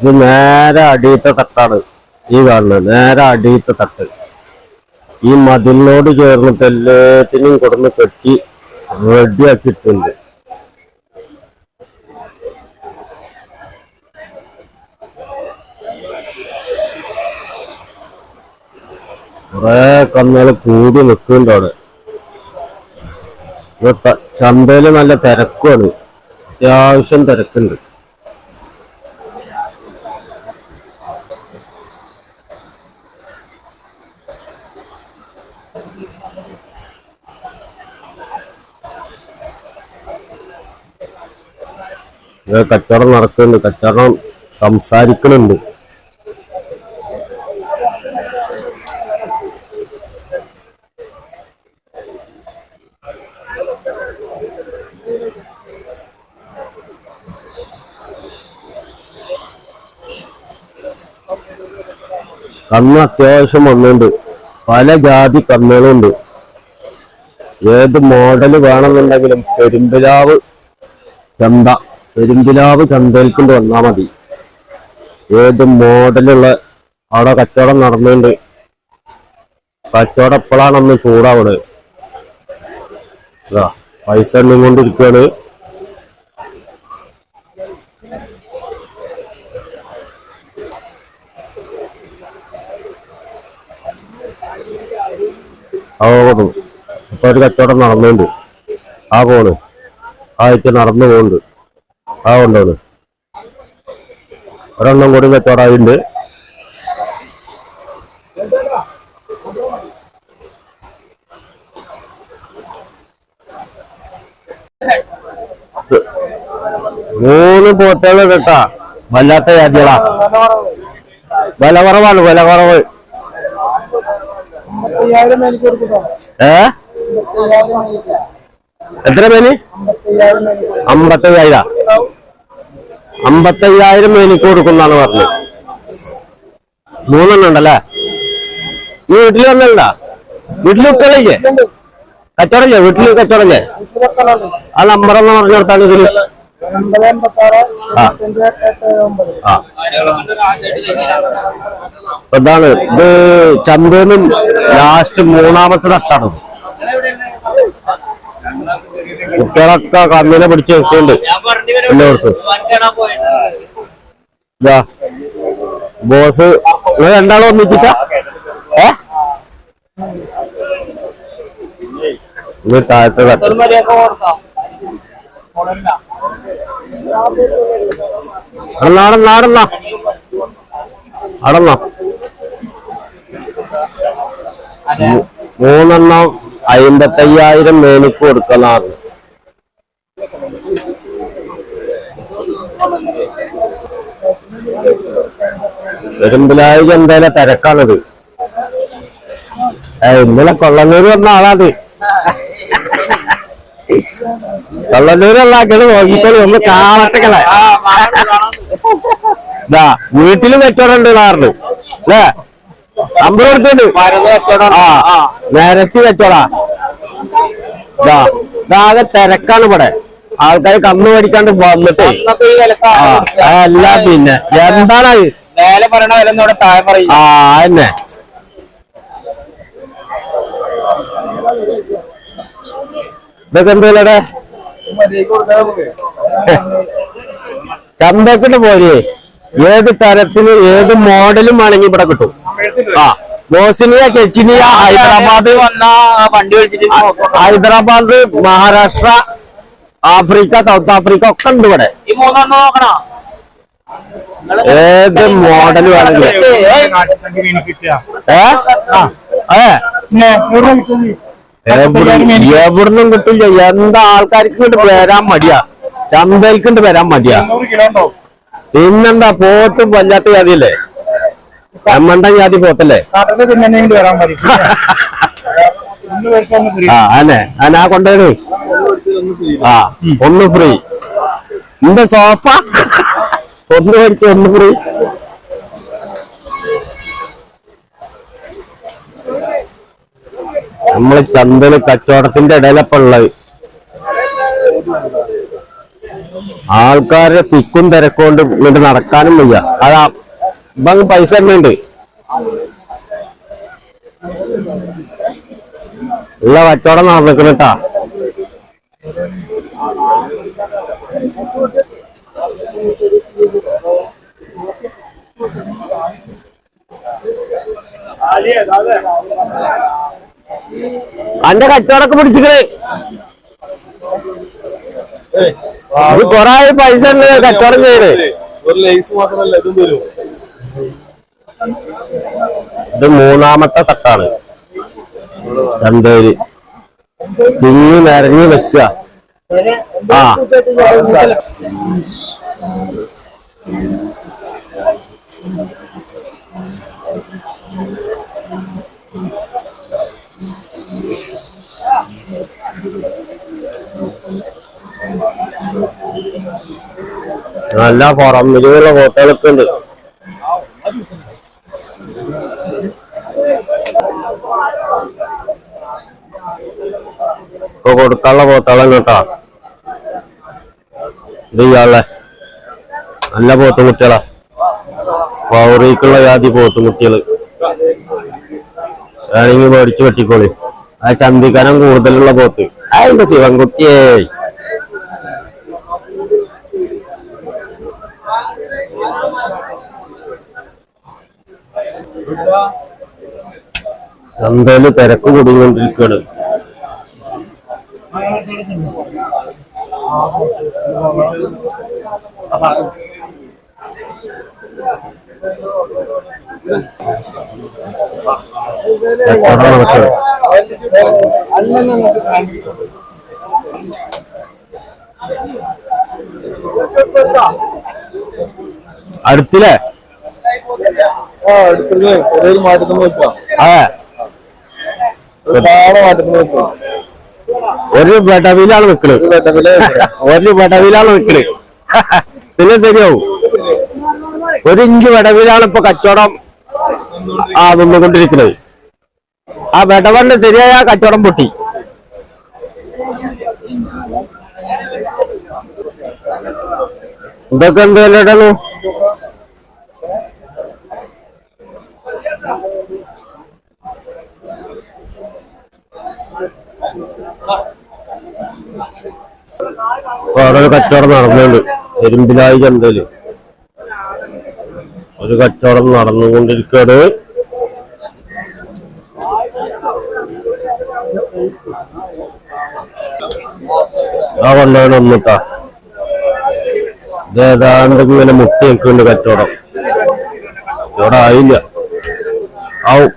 ഇത് നേരെ അടിയത്തെ തട്ടാണ്. ഈ കാണുന്നത് നേരെ അടിയത്തെ തട്ട്. ഈ മതിലിനോട് ചേർന്നിട്ട് എല്ലാത്തിനും കൊടുന്ന് കെട്ടി റെഡിയാക്കിയിട്ടുണ്ട് കുറെ കന്നുകൾ കൂടി നിൽക്കുന്നുണ്ട് അവിടെ. ചന്തയിൽ നല്ല തിരക്കുമാണ് അത്യാവശ്യം തിരക്കുണ്ട്. കച്ചവടം നടക്കുന്നുണ്ട്. കച്ചവടം സംസാരിക്കുന്നുണ്ട് കന്ന് അത്യാവശ്യം വന്നുണ്ട് പല ജാതി കന്നുകളുണ്ട് ഏത് മോഡൽ വേണമെന്നുണ്ടെങ്കിലും പെരുമ്പിലാവ് ചന്ത പെരുമ്പിലാവ് ചന്തയിൽക്കൊണ്ട് വന്നാൽ മതി. ഏത് മോഡലുള്ള അവിടെ കച്ചവടം നടന്നുണ്ട് കച്ചവടം എപ്പോഴാണെന്ന് ചൂടാവണ്. പൈസ എണ്ണം കൊണ്ടിരിക്കുകയാണ് അപ്പൊ ഒരു കച്ചവടം നടന്നുണ്ട് ആ പോണ്. ആഴ്ച നടന്നു പോകുന്നുണ്ട് ആ കൊണ്ടോണ് ഒരെണ്ണം കൂടി കച്ചവടമായിട്ടുണ്ട് മൂന്ന് പോത്തുകൾ കേട്ടാ വല്ലാത്ത ജാതികളാ. വില കുറവാണ് വില കുറവ് ഏ? എത്ര പേര് അമ്പത്തയ്യായിരം അമ്പത്തയ്യായിരം എനിക്ക് കൊടുക്കുന്നാണ് പറഞ്ഞത്. മൂന്നെണ്ണം ഉണ്ടല്ലേ? നീ വീട്ടിൽ വന്നല്ല? വീട്ടിൽ കുട്ടികളില്ലേ കച്ചവടല്ലേ വീട്ടിൽ കച്ചവടല്ലേ ആ നമ്പർ ഒന്ന് പറഞ്ഞു കൊടുത്താണ് ഇതിൽ ഇതാണ്. ഇത് ചന്തേന്ന് ലാസ്റ്റ് മൂന്നാമത്തെ തട്ടാണ്. കുട്ടികളൊക്കെ കണ്ണിനെ പിടിച്ച് നിൽക്കുന്നുണ്ട്. എല്ലാവർക്കും. ഇതാ ബോസ്. നിങ്ങൾ രണ്ടാളും ഒന്നിച്ചിട്ട ഏ? താഴത്തെ അടന്നാ അടന്നാ അടന്നാ അടന്നോ മൂന്നെണ്ണം അയിമ്പത്തയ്യായിരം മേനിക്ക് കൊടുക്കലാണ്. പെരുമ്പിലായി ചന്തയിലെ തിരക്കാണിത്. ഇന്നലെ കൊള്ളന്നൂര് വന്ന ആളാണ്. കൊള്ളന്നൂരുള്ള ആക്കിയത് നോക്കിക്കോളി ഒന്ന് കാണട്ടക്കളെ ഇതാ വീട്ടിൽ വെച്ചോടുണ്ട് കാറിന് അല്ലേ? നമ്പർ കൊടുത്തുണ്ട് ആ നേരത്തി വെച്ചോടാ ഇതാ ഇതാകെ തിരക്കാണ് ഇവിടെ. ആൾക്കാർ കന്ന് മേടിക്കാണ്ട് വന്നിട്ട്. അല്ല പിന്നെ. എന്താണ് മേലെ പറയണ വില ഇവിടെ താഴെ പറയും ആ ഇതൊക്കെ എന്തല്ലേ ചന്തക്കിട്ട് പോരേ. ഏത് തരത്തിൽ ഏത് മോഡലും വേണമെങ്കിൽ ഇവിടെ കിട്ടും. ആ ബോസിനിയ കെച്ചിനിയ Hyderabad Hyderabad Maharashtra Africa south Africa ഒക്കെ ഉണ്ട് ഇവിടെ. ഏത് മോഡൽ വേണമെങ്കിലും. ഏ അതെ എവിടുന്ന് കിട്ടില്ല എന്താ ആൾക്കാർക്ക് ഇങ്ങോട്ട് വരാൻ മടിയാ. ചന്തയിൽക്കിണ്ട് വരാൻ മടിയാ. പിന്നെന്താ പോത്തും വല്ലാത്ത ജാതിയല്ലേ? കമ്മണ്ടൻ ജാതി പോത്തല്ലേ. ആ അനെ അനാ കൊണ്ടുവരൂ. ആ ഒന്ന് ഫ്രീ എന്താ സോഫ ഒന്ന് മേടിച്ച് ഒന്ന് പോയി. നമ്മൾ ചന്തൽ കച്ചവടത്തിന്റെ ഇടയിലപ്പ ഉള്ളത്. ആൾക്കാരുടെ തിക്കും തിരക്കൊണ്ട് ഇങ്ങോട്ട് നടക്കാനും വയ്യ. അതാ ഇപ്പൊ പൈസ ഉണ്ട് ഉള്ള കച്ചവടം നടന്നിക്കണട്ടാ അന്റെ കച്ചവടമൊക്കെ പിടിച്ചിക്കണേ. ഇത് കൊറേ പൈസ ഉണ്ട് കച്ചവടം ചെയ്യണേ. ഒരു ലൈസ് മാത്രമല്ല ഇതും വരും ഇത് മൂന്നാമത്തെ തട്ടാണ്. ചന്തയിൽ തിങ്ങി നിരഞ്ഞു വെച്ച ആ. നല്ല പുറമിലുള്ള ഹോട്ടലൊക്കെ ഉണ്ട് ഇപ്പൊ കൊടുക്കാനുള്ള പോത്തളം കേട്ടോ ഇത് ഇയാളെ. നല്ല പോത്തും കുട്ടികളാ. പൗറിക്കുള്ള ജാതി പോത്തും കുട്ടികൾ. വേണമെങ്കിൽ മേടിച്ചു വെട്ടിക്കോളി. ആ ചന്തിക്കനം കൂടുതലുള്ള പോത്ത് അതിന്റെ ശിവൻകുട്ടിയേ എന്തായാലും തിരക്ക് കൂടിക്കൊണ്ടിരിക്കുകയാണ്. Thank നടക്കുകയാണ് അടുത്തില്ലേ? ആ അടുത്തുനിന്ന് ഒരേ മാറ്റത്തിന് വെക്കാം അതെ. ഒരുപാട് മാറ്റത്തിന് വെക്കാം ഒരു ബെടവിലാണ് നിക്കണത് ഒരു ബെടവിലാണ് നിക്കണത് പിന്നെ ശരിയാവും. ഒരു ഇഞ്ച് വിടവിലാണ് ഇപ്പൊ കച്ചവടം ആ നിന്നുകൊണ്ടിരിക്കുന്നത്. ആ വിടവന്റെ ശരിയായ കച്ചവടം പൊട്ടി. ഇതൊക്കെ എന്തല്ലോ അവിടെ കച്ചവടം നടന്നുണ്ട് എരുമ്പിലായി ചന്തയിൽ. ഒരു കച്ചവടം നടന്നുകൊണ്ടിരിക്കുകയാണ്. ആ കൊണ്ടാണ് ഒന്നിട്ടാ ഇത് ഏതാണ്ട് ഇങ്ങനെ മുട്ടി നിൽക്കുന്നുണ്ട് കച്ചവടം. കച്ചവടം ആയില്ല. ആവും